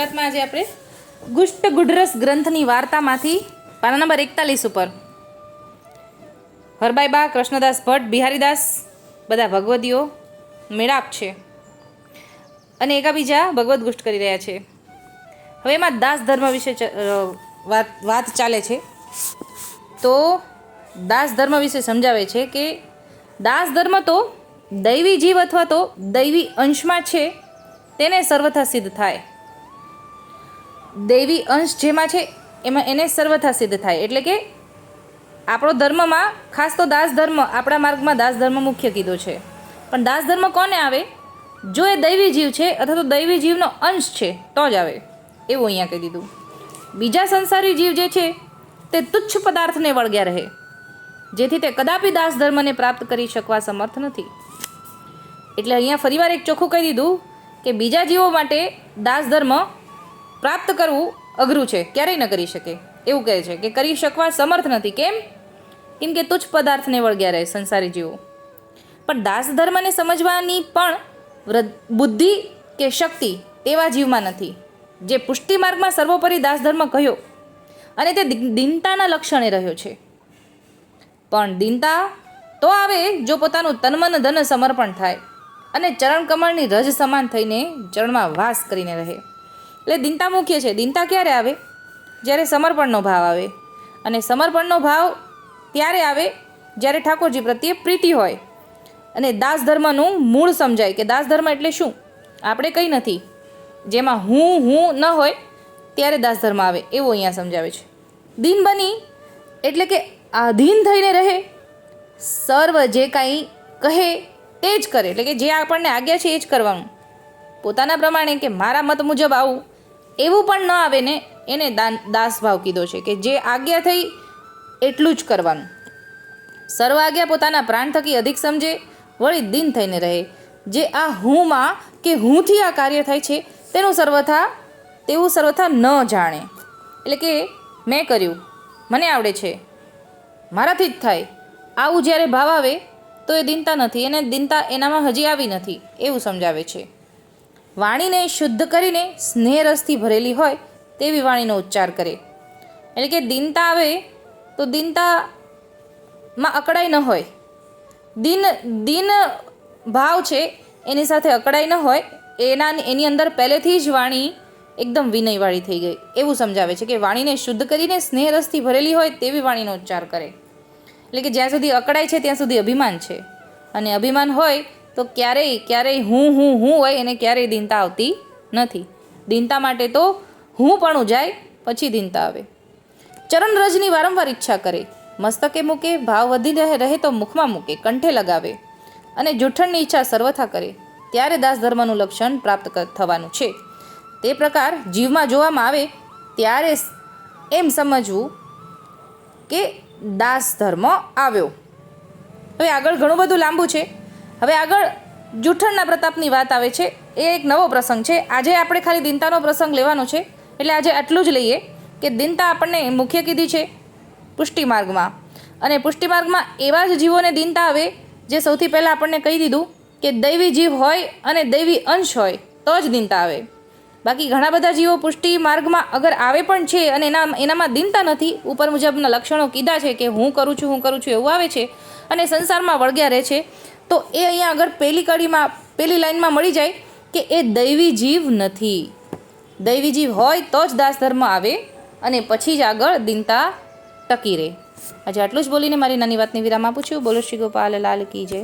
વાતમાં આજે આપણે ગુષ્ટ ગુડરસ ગ્રંથની વાર્તામાંથી પાના નંબર એકતાલીસ ઉપર. હરબાઈબા, કૃષ્ણદાસ ભટ્ટ, બિહારીદાસ, બધા ભગવદીઓ, મેળાપ છે. અને એકાબીજા ભગવદ ગુષ્ટ કરી રહ્યા છે. હવે એમાં દાસ ધર્મ વિશે વાત વાત ચાલે છે. તો દાસ ધર્મ વિશે સમજાવે છે કે દાસ ધર્મ તો દૈવી જીવ અથવા તો દૈવી અંશમાં છે, તેને સર્વથા સિદ્ધ થાય. દૈવી અંશ જેમાં છે, એમાં એને સર્વથા સિદ્ધ થાય. એટલે કે આપણો ધર્મમાં, ખાસ તો દાસ ધર્મ આપણા માર્ગમાં દાસ ધર્મ મુખ્ય કીધો છે. પણ દાસ ધર્મ કોને આવે? જો એ દૈવી જીવ છે અથવા તો દૈવી જીવનો અંશ છે, તો જ આવે. એવું અહીંયા કહી દીધું. બીજા સંસારી જીવ જે છે, તે તુચ્છ પદાર્થને વળગ્યા રહે. જેથી તે કદાપી દાસ ધર્મને પ્રાપ્ત કરી શકવા સમર્થ નથી. એટલે અહીંયા ફરીવાર એક ચોખ્ખું કહી દીધું કે બીજા જીવો માટે દાસ ધર્મ પ્રાપ્ત કરવું અઘરું છે, ક્યારેય ન કરી શકે. એવું કહે છે કે કરી શકવા સમર્થ નથી. કેમ? કેમ કે તુચ્છ પદાર્થને વળગ્યા રહે સંસારી જીવો. પણ દાસ ધર્મને સમજવાની પણ બુદ્ધિ કે શક્તિ તેવા જીવમાં નથી. જે પુષ્ટિ માર્ગમાં સર્વોપરી દાસ ધર્મ કહ્યો અને તે દીનતાના લક્ષણે રહ્યો છે. પણ દીનતા તો આવે જો પોતાનું તનમન ધન સમર્પણ થાય અને ચરણ કમળની રજ સમાન થઈને ચરણમાં વાસ કરીને રહે. એટલે દિનતા મુખ્ય છે. દિનતા ક્યારે આવે? જ્યારે સમર્પણનો ભાવ આવે. અને સમર્પણનો ભાવ ત્યારે આવે જ્યારે ઠાકોરજી પ્રત્યે પ્રીતિ હોય. અને દાસ ધર્મનું મૂળ સમજાય કે દાસ ધર્મ એટલે શું? આપણે કંઈ નથી. જેમાં હું હું ન હોય ત્યારે દાસ ધર્મ આવે. એવું અહીંયા સમજાવે છે. દિન બની એટલે કે આધીન થઈને રહે. સર્વ જે કાંઈ કહે તે જ કરે. એટલે કે જે આપણને આજ્ઞા છે એ જ કરવાનું. પોતાના પ્રમાણે કે મારા મત મુજબ આવું. એવું પણ ન આવે ને એને દાન દાસ ભાવ કીધો છે કે જે આજ્ઞા થઈ એટલું જ કરવાનું. સર્વ આજ્ઞા પોતાના પ્રાણ થકી અધિક સમજે, વળી દિન થઈને રહે. જે આ હુંમાં કે હુંથી આ કાર્ય થાય છે, તેનું સર્વથા તેવું સર્વથા ન જાણે. એટલે કે મેં કર્યું, મને આવડે છે. મારાથી જ થાય. આવું જ્યારે ભાવ આવે, તો એ દિનતા નથી. એને દિનતા એનામાં હજી આવી નથી. એવું સમજાવે છે. વાણીને શુદ્ધ કરીને સ્નેહ રસથી ભરેલી હોય તેવી વાણીનો ઉચ્ચાર કરે. એટલે કે દિનતા આવે તો દિનતામાં અકળાઈ ન હોય. દિન દિન ભાવ છે એની સાથે અકળાઈ ન હોય. એના, એની અંદર પહેલેથી જ વાણી એકદમ વિનયવાળી થઈ ગઈ. એવું સમજાવે છે કે વાણીને શુદ્ધ કરીને સ્નેહ રસથી ભરેલી હોય તેવી વાણીનો ઉચ્ચાર કરે. એટલે કે જ્યાં સુધી અકળાય છે ત્યાં સુધી અભિમાન છે. અને અભિમાન હોય તો ક્યારેય ક્યારેય હું હું હું હોય એને ક્યારેય દિનતા આવતી નથી. દિનતા માટે તો હું પણ ઉજાય, પછી દિનતા આવે. ચરણ રજની વારંવાર ઈચ્છા કરે. મસ્તકે મૂકે, ભાવ વધી રહે તો મુખમાં મૂકે, કંઠે લગાવે. અને જૂઠણની ઈચ્છા સર્વથા કરે. ત્યારે દાસ ધર્મનું લક્ષણ પ્રાપ્ત થવાનું છે. તે પ્રકાર જીવમાં જોવામાં આવે ત્યારે એમ સમજવું કે દાસ ધર્મ આવ્યો. હવે આગળ ઘણું બધું લાંબુ છે. હવે આગળ જૂઠણના પ્રતાપની વાત આવે છે. એ એક નવો પ્રસંગ છે. આજે આપણે ખાલી દિનતાનો પ્રસંગ લેવાનો છે. એટલે આજે આટલું જ લઈએ કે દિનતા આપણને મુખ્ય કીધી છે પુષ્ટિ માર્ગમાં. અને પુષ્ટિ માર્ગમાં એવા જ જીવોને દિનતા આવે જે સૌથી પહેલાં આપણને કહી દીધું કે દૈવી જીવ હોય અને દૈવી અંશ હોય તો જ દિનતા આવે. બાકી ઘણા બધા જીવો પુષ્ટિ માર્ગમાં અગર આવે પણ છે અને એના એનામાં દિનતા નથી, ઉપર મુજબના લક્ષણો કીધા છે કે હું કરું છું, હું કરું છું એવું આવે છે અને સંસારમાં વળગ્યા રહે છે. તો એ અહીંયા આગળ પહેલી કડીમાં પહેલી લાઈનમાં મળી જાય કે એ દૈવી જીવ નથી. દૈવી જીવ હોય તો જ દાસ ધર્મ આવે અને પછી જ આગળ દિનતા ટકી રહે. આજે આટલું જ બોલીને મારી નાની વાતની વિરામ આપું છું. બોલો શ્રી ગોપાલ, લાલ કી જય.